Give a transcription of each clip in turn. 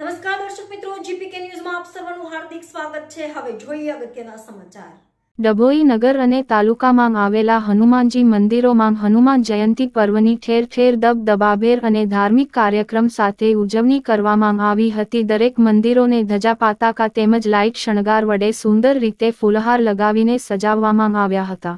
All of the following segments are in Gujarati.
નમસ્કાર દર્શક મિત્રો, જીપીકે ન્યૂઝમાં આપ સર્વનું હાર્દિક સ્વાગત છે. હવે જોઈએ અગત્યના સમાચાર. ડભોઈ નગર અને તાલુકામાં આવેલા હનુમાનજી મંદિરોમાં હનુમાન જયંતી પર્વની ઠેર ઠેર દબદબાભેર અને ધાર્મિક કાર્યક્રમ સાથે ઉજવણી કરવામાં આવી હતી. દરેક મંદિરોને ધજા પાતાકા તેમજ લાઇટ શણગાર વડે સુંદર રીતે ફૂલહાર લગાવીને સજાવવામાં આવ્યા હતા.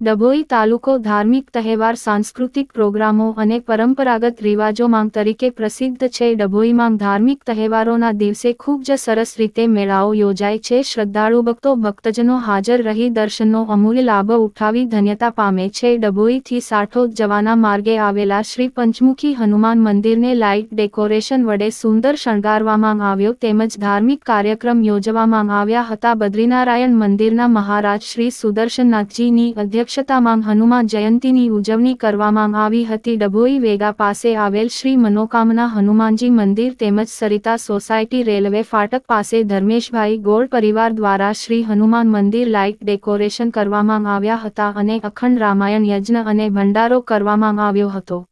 ડભોઈ તાલુકો ધાર્મિક તહેવાર સાંસ્કૃતિક પ્રોગ્રામો અને પરંપરાગત રિવાજો માંગ તરીકે પ્રસિદ્ધ છે. ડભોઈમાં ધાર્મિક તહેવારોના દિવસે ખૂબ જ સરસ રીતે મેળાઓ યોજાય છે. શ્રદ્ધાળુ ભક્તો, ભક્તજનો હાજર રહી દર્શનનો અમૂલ્ય લાભ ઉઠાવી ધન્યતા પામે છે. ડભોઈથી સાઠોદ જવાના માર્ગે આવેલા શ્રી પંચમુખી હનુમાન મંદિરને લાઇટ ડેકોરેશન વડે સુંદર શણગારવામાં આવ્યો તેમજ ધાર્મિક કાર્યક્રમ યોજવામાં આવ્યા હતા. બદ્રીનારાયણ મંદિરના મહારાજ શ્રી સુદર્શનનાથજીની અધ્યક્ષતામાં હનુમાન જયંતીની ઉજવણી કરવામાં આવી હતી. ડભોઈ વેગા પાસે આવેલ શ્રી મનોકામના હનુમાનજી મંદિર તેમજ સરિતા સોસાયટી રેલવે ફાટક પાસે ધર્મેશભાઈ ગોળ પરિવાર દ્વારા શ્રી હનુમાન મંદિર લાઇટ ડેકોરેશન કરવામાં આવ્યા હતા અને અખંડ રામાયણ યજ્ઞ અને ભંડારો કરવામાં આવ્યો હતો.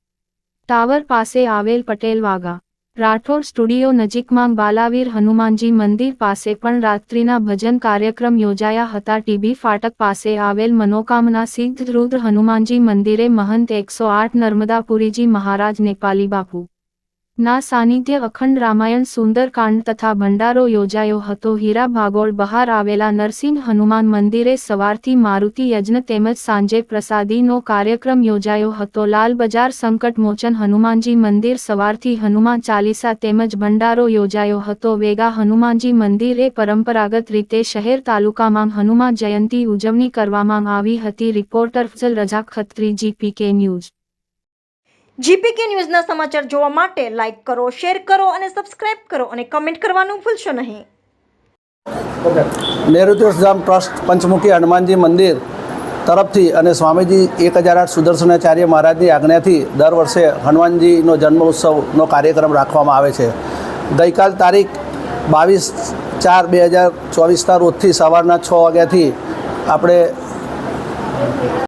ટાવર પાસે આવેલ પટેલ વાગા રાઠોડ સ્ટુડિયો નજીકમાં બાલાવીર હનુમાનજી મંદિર પાસે પણ રાત્રિના ભજન કાર્યક્રમ યોજાયા હતા. ટીબી ફાટક પાસે આવેલ મનોકામના સિદ્ધ રુદ્ર હનુમાનજી મંદિરે મહંત એકસો આઠ નર્મદાપુરીજી મહારાજ, નેપાલી બાપુ ના સાનિધ્ય અખંડ રામાયણ, સુંદરકાંડ તથા ભંડારો યોજાયો હતો. હીરા ભાગોળ બહાર આવેલા નરસિંહ હનુમાન મંદિરે સવારથી મારુતિ યજ્ઞ તેમજ સાંજે પ્રસાદીનો કાર્યક્રમ યોજાયો હતો. લાલ બજાર સંકટ મોચન હનુમાનજી મંદિર સવારથી હનુમાન ચાલીસા તેમજ ભંડારો યોજાયો હતો. વેગા હનુમાનજી મંદિરે પરંપરાગત રીતે શહેર તાલુકામાં હનુમાન જયંતી ઉજવણી કરવામાં આવી હતી. Reporter Fazal Raja Khatri, GPK news. GPK ન્યૂઝના સમાચાર જોવા માટે લાઈક કરો, શેર કરો અને સબસ્ક્રાઇબ કરો અને કમેન્ટ કરવાનું ભૂલશો નહીં. નૈઋત્યધામ ટ્રસ્ટ, પંચમુખી હનુમાનજી મંદિર તરફથી અને સ્વામીજી એક હજાર આઠ સુદર્શનાચાર્ય મહારાજની આજ્ઞાથી દર વર્ષે હનુમાનજીનો જન્મ ઉત્સવનો કાર્યક્રમ રાખવામાં આવે છે. ગઈકાલ તારીખ બાવીસ ચાર બે હજાર ચોવીસના રોજથી સવારના છ વાગ્યાથી આપણે